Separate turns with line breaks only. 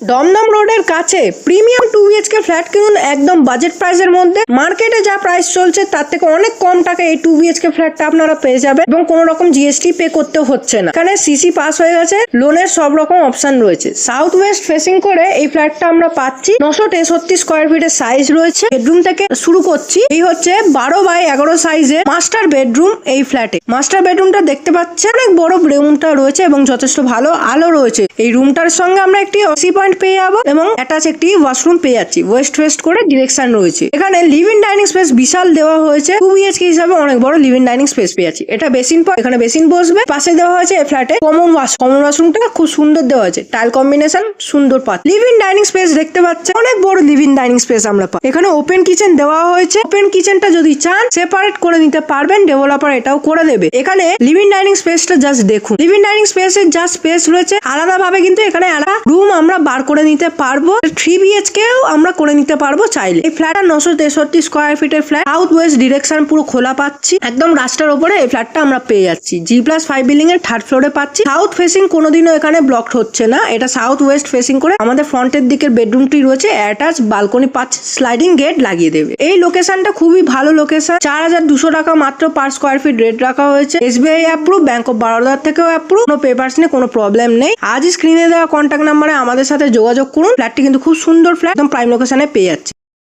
দমদম রোডের কাছে premium two বিএচকে flat কিনুন একদম বাজেট প্রাইসের মধ্যে। মার্কেটে যা প্রাইস চলছে তার থেকে অনেক কম টাকা এই টু বিএচকে ফ্ল্যাটটা আপনারা পেয়ে যাবেন এবং কোনো রকম জিএসটি পে করতে হচ্ছে না। এখানে সিসি পাস হয়ে গেছে লোনের সব রকম অপশন রয়েছে। সাউথ ওয়েস্ট ফেসিং করে এই ফ্ল্যাটটা আমরা পাচ্ছি। নশো তেষট্টি স্কোয়ার ফিটের সাইজ রয়েছে। বেডরুম থেকে শুরু করছি। এই হচ্ছে বারো বাই এগারো সাইজের মাস্টার বেডরুম এই ফ্ল্যাটে। মাস্টার বেডরুমটা দেখতে পাচ্ছেন, অনেক বড় রুমটা রয়েছে এবং যথেষ্ট ভালো আলো রয়েছে। এই রুমটার সঙ্গে আমরা একটি পয়েন্ট পেয়ে যাব এবং অ্যাটাচ একটি ওয়াশরুম পেয়ে যাচ্ছি। ওয়েস্ট ওয়েস্ট করে ডিরেকশন রয়েছে। এখানে লিভ ইন ডাইনিং স্পেস বিশাল দেওয়া হয়েছে। টু বিএচকে হিসাবে অনেক বড় লিভ ইন ডাইনিং স্পেস পেয়ে যাচ্ছি। এটা বেসিন পর এখানে বেসিন বসবে। পাশে দেওয়া হয়েছে এই ফ্ল্যাটে কমন ওয়াশ কমন ওয়াশরুমটা খুব সুন্দর দেওয়া হয়েছে। টাইল কম্বিনেশন সুন্দর পাত লিভ ইন ডাইনিং স্পেস দেখতে পাচ্ছে, অনেক বড় লিভ ইন ডাইনিং স্পেস আমরা পাই এখানে ওপেন কিচেন দেওয়া হয়েছে। ওপেন কিচেনটা যদি চান সেপারেট করে নিতে পারবেন ডেভেলপার এটাও করে দেবে। এখানে লিভ ইন ডাইনিং স্পেসটা জাস্ট দেখুন। লিভ ইন ডাইনিং স্পেসের যা স্পেস রয়েছে আলাদা ভাবে কিন্তু এখানে আলাদা রুম আমরা বার করে নিতে পারব। থ্রি বিএচকেও আমরা করে নিতে পারব চাইলে। এই ফ্ল্যাটটা নশো তেষট্টি স্কোয়ার ফিটের ফ্ল্যাট সাউথ ওয়েস্ট ডিরেকশন পুরো খোলা পাচ্ছি। একদম রাস্তার ওপরে এই ফ্ল্যাটটা আমরা পেয়ে যাচ্ছি। জি প্লাস ফাইভ বিল্ডিং এর থার্ড ফ্লোরে পাচ্ছি। সাউথ ফেসিং কোনোদিনও এখানে ব্লকড হচ্ছে না। এটা সাউথ ওয়েস্ট ফেসিং করে আমাদের ফ্রন্টের দিকের বেডরুমটি রয়েছে। অ্যাটাচ বালকনি পাচ্ছি স্লাইডিং গেট লাগিয়ে দেবে। এই লোকেশনটা খুবই ভালো লোকেশন চার হাজার দুশো টাকা মাত্র পার স্কোয়ার ফিট রেট রাখা হয়েছে। এসবিআই অ্যাপ্রুভ ব্যাংক অফ বারোদার থেকেও অ্যাপ্রুভ কোনো পেপার্স নিয়ে কোনো প্রবলেম নেই। আজ স্ক্রিনে দেওয়া কন্ট্যাক্ট নাম্বারে আমাদের সাথে যোগাযোগ করুন। ফ্ল্যাটটি কিন্তু খুব সুন্দর ফ্ল্যাট একদম প্রাইম লোকেশনে পেয়ে যাচ্ছে।